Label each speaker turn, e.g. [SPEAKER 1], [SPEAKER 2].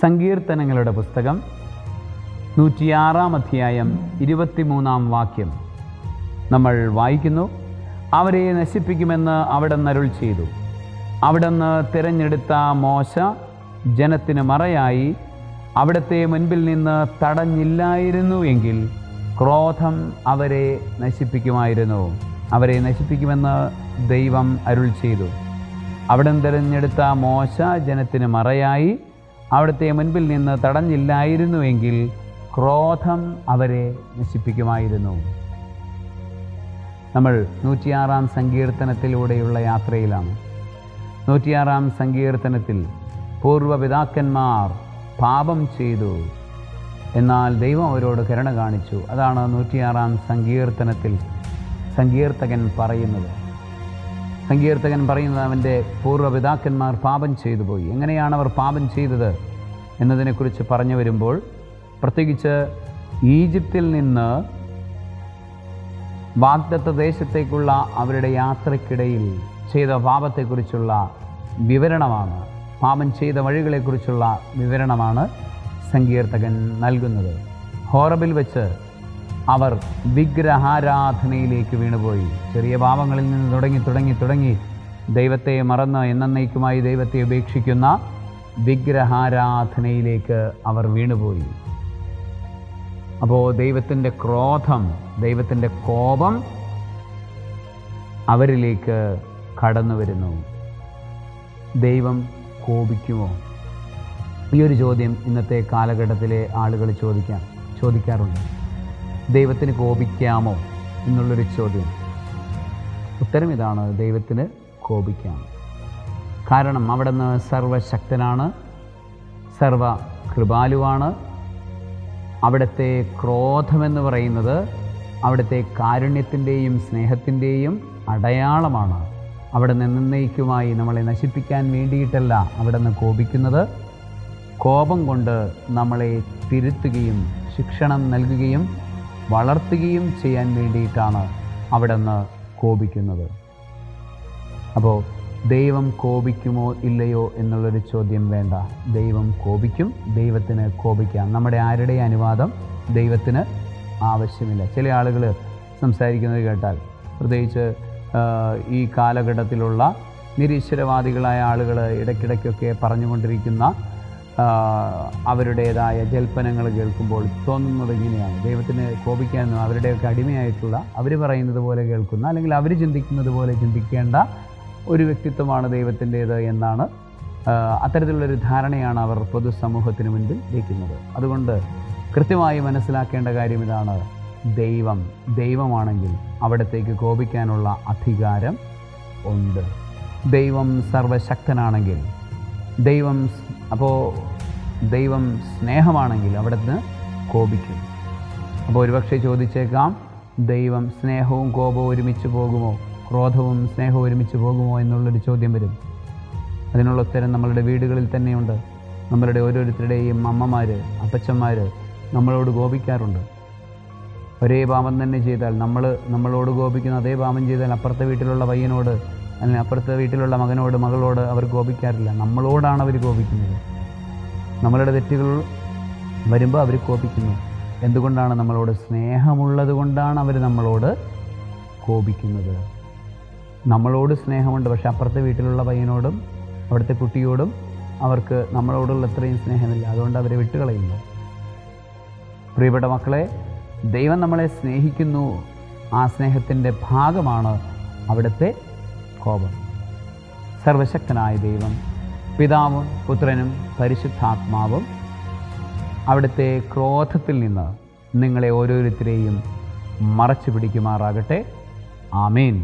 [SPEAKER 1] സങ്കീർത്തനങ്ങളുടെ പുസ്തകം നൂറ്റിയാറാം അധ്യായം ഇരുപത്തിമൂന്നാം വാക്യം. നമ്മൾ വായിക്കുന്നു അവരെ നശിപ്പിക്കുമെന്ന് അവിടെ നരുൾ ചെയ്തു. അവിടുന്ന് തിരഞ്ഞെടുത്ത മോശ ജനത്തിന് മറയായി അവിടത്തെ മുൻപിൽ നിന്ന് തടഞ്ഞില്ലായിരുന്നു എങ്കിൽ ക്രോധം അവരെ നശിപ്പിക്കുമായിരുന്നു. അവരെ നശിപ്പിക്കുമെന്ന് ദൈവം അരുൾ ചെയ്തു. അവിടം തിരഞ്ഞെടുത്ത മോശ ജനത്തിന് മറയായി അവിടുത്തെ മുൻപിൽ നിന്ന് തടഞ്ഞില്ലായിരുന്നുവെങ്കിൽ ക്രോധം അവരെ നശിപ്പിക്കുമായിരുന്നു. നമ്മൾ നൂറ്റിയാറാം സങ്കീർത്തനത്തിലൂടെയുള്ള യാത്രയിലാണ്. നൂറ്റിയാറാം സങ്കീർത്തനത്തിൽ പൂർവപിതാക്കന്മാർ പാപം ചെയ്തു. എന്നാൽ ദൈവം അവരോട് കരുണ കാണിച്ചു. അതാണ് നൂറ്റിയാറാം സങ്കീർത്തനത്തിൽ സങ്കീർത്തകൻ പറയുന്നത്. സങ്കീർത്തകൻ പറയുന്നത് അവന്റെ പൂർവപിതാക്കന്മാർ പാപം ചെയ്തു പോയി. എങ്ങനെയാണ് അവർ പാപം ചെയ്തത് എന്നതിനെക്കുറിച്ച് പറഞ്ഞു വരുമ്പോൾ പ്രത്യേകിച്ച് ഈജിപ്തിൽ നിന്ന് വാഗ്ദത്ത ദേശത്തേക്കുള്ള അവരുടെ യാത്രക്കിടയിൽ ചെയ്ത പാപത്തെക്കുറിച്ചുള്ള വിവരണമാണ് പാപം ചെയ്ത വഴികളെക്കുറിച്ചുള്ള വിവരണമാണ് സങ്കീർത്തകൻ നൽകുന്നത്. ഹോറബിൽ വെച്ച് അവർ വിഗ്രഹാരാധനയിലേക്ക് വീണുപോയി. ചെറിയ പാപങ്ങളിൽ നിന്ന് തുടങ്ങി തുടങ്ങി തുടങ്ങി. ദൈവത്തെ മറന്ന് എന്നേക്കുമായി ദൈവത്തെ ഉപേക്ഷിക്കുന്ന വിഗ്രഹാരാധനയിലേക്ക് അവർ വീണുപോയി. അപ്പോൾ ദൈവത്തിന്റെ ക്രോധം ദൈവത്തിന്റെ കോപം അവരിലേക്ക് കടന്നു വരുന്നു. ദൈവം കോപിക്കുമോ? ഈ ഒരു ചോദ്യം ഇന്നത്തെ കാലഘട്ടത്തിലെ ആളുകൾ ചോദിക്കാം ചോദിക്കാറുണ്ട്. ദൈവത്തിന് കോപിക്കാമോ എന്നുള്ളൊരു ചോദ്യം. ഉത്തരം ഇതാണ് ദൈവത്തിന് കോപിക്കാം. കാരണം അവിടുന്ന് സർവശക്തനാണ് സർവ കൃപാലുവാണ് അവിടുത്തെ ക്രോധമെന്ന് പറയുന്നത് അവിടുത്തെ കാരുണ്യത്തിന്റെയും സ്നേഹത്തിന്റെയും അടയാളമാണ്. അവിടെ നിന്നേക്കുമായി നമ്മളെ നശിപ്പിക്കാൻ വേണ്ടിയിട്ടല്ല അവിടെ നിന്ന് കോപിക്കുന്നത്. കോപം കൊണ്ട് നമ്മളെ തിരുത്തുകയും ശിക്ഷണം നൽകുകയും വളർത്തുകയും ചെയ്യാൻ വേണ്ടിയിട്ടാണ് അവിടെ നിന്ന് കോപിക്കുന്നത്. അപ്പോൾ ദൈവം കോപിക്കുമോ ഇല്ലയോ എന്നുള്ളൊരു ചോദ്യം വേണ്ട. ദൈവം കോപിക്കും ദൈവത്തിന് കോപിക്കാം. നമ്മുടെ ആരുടെ അനുവാദം? ദൈവത്തിന് ആവശ്യമില്ല. ചില ആളുകൾ സംസാരിക്കുന്നത് കേട്ടാൽ പ്രത്യേകിച്ച് ഈ കാലഘട്ടത്തിലുള്ള നിരീശ്വരവാദികളായ ആളുകൾ ഇടയ്ക്കിടയ്ക്കൊക്കെ പറഞ്ഞുകൊണ്ടിരിക്കുന്ന അവരുടേതായ ജൽപ്പനങ്ങൾ കേൾക്കുമ്പോൾ തോന്നുന്നത് ഇങ്ങനെയാണ്. ദൈവത്തിന് കോപിക്കാനോ അവരുടെയൊക്കെ അടിമയായിട്ടുള്ള അവർ പറയുന്നത് പോലെ കേൾക്കുന്ന അല്ലെങ്കിൽ അവർ ചിന്തിക്കുന്നത് പോലെ ചിന്തിക്കേണ്ട ഒരു വ്യക്തിത്വമാണ് ദൈവത്തിന്റേത് എന്നാണ് അത്തരത്തിലുള്ളൊരു ധാരണയാണ് അവർ പൊതുസമൂഹത്തിന് മുൻപിൽ വയ്ക്കുന്നത് അതുകൊണ്ട് കൃത്യമായി മനസ്സിലാക്കേണ്ട കാര്യം ഇതാണ്. ദൈവം ദൈവമാണെങ്കിൽ അവിടത്തേക്ക് കോപിക്കാനുള്ള അധികാരം ഉണ്ട്. ദൈവം സർവശക്തനാണെങ്കിൽ ദൈവം അപ്പോൾ ദൈവം സ്നേഹമാണെങ്കിൽ അവിടുന്ന് കോപിക്കും. അപ്പോൾ ഒരുപക്ഷെ ചോദിച്ചേക്കാം ദൈവം സ്നേഹവും കോപവും ഒരുമിച്ച് പോകുമോ? ക്രോധവും സ്നേഹവും ഒരുമിച്ച് പോകുമോ എന്നുള്ളൊരു ചോദ്യം വരും. അതിനുള്ള ഉത്തരം നമ്മളുടെ വീടുകളിൽ തന്നെയുണ്ട്. നമ്മളുടെ ഓരോരുത്തരുടെയും അമ്മമാർ അപ്പച്ചന്മാർ നമ്മളോട് കോപിക്കാറുണ്ട്. ഒരേ പാപം തന്നെ ചെയ്താൽ നമ്മൾ നമ്മളോട് കോപിക്കുന്ന അതേ പാപം ചെയ്താൽ അപ്പുറത്തെ വീട്ടിലുള്ള പയ്യനോട് അല്ലെങ്കിൽ അപ്പുറത്തെ വീട്ടിലുള്ള മകനോട് മകളോട് അവർ കോപിക്കാറില്ല. നമ്മളോടാണ് അവർ കോപിക്കുന്നത്. നമ്മളുടെ തെറ്റുകൾ വരുമ്പോൾ അവർ കോപിക്കുന്നു. എന്തുകൊണ്ടാണ് നമ്മളോട് സ്നേഹമുള്ളത് കൊണ്ടാണ് അവർ നമ്മളോട് കോപിക്കുന്നത്? നമ്മളോട് സ്നേഹമുണ്ട് പക്ഷേ അപ്പുറത്തെ വീട്ടിലുള്ള പയ്യനോടും അവിടുത്തെ കുട്ടിയോടും അവർക്ക് നമ്മളോടുള്ള അത്രയും സ്നേഹമില്ല. അതുകൊണ്ട് അവരെ വിട്ടുകളയുന്നു. പ്രിയപ്പെട്ട മക്കളെ ദൈവം നമ്മളെ സ്നേഹിക്കുന്നു. ആ സ്നേഹത്തിന്റെ ഭാഗമാണ് അവിടുത്തെ കോപം സർവശക്തനായ ദൈവം പിതാവും പുത്രനും പരിശുദ്ധാത്മാവും അവിടുത്തെ ക്രോധത്തിൽ നിന്ന് നിങ്ങളെ ഓരോരുത്തരെയും മറച്ചു പിടിക്കുമാറാകട്ടെ ആമേൻ.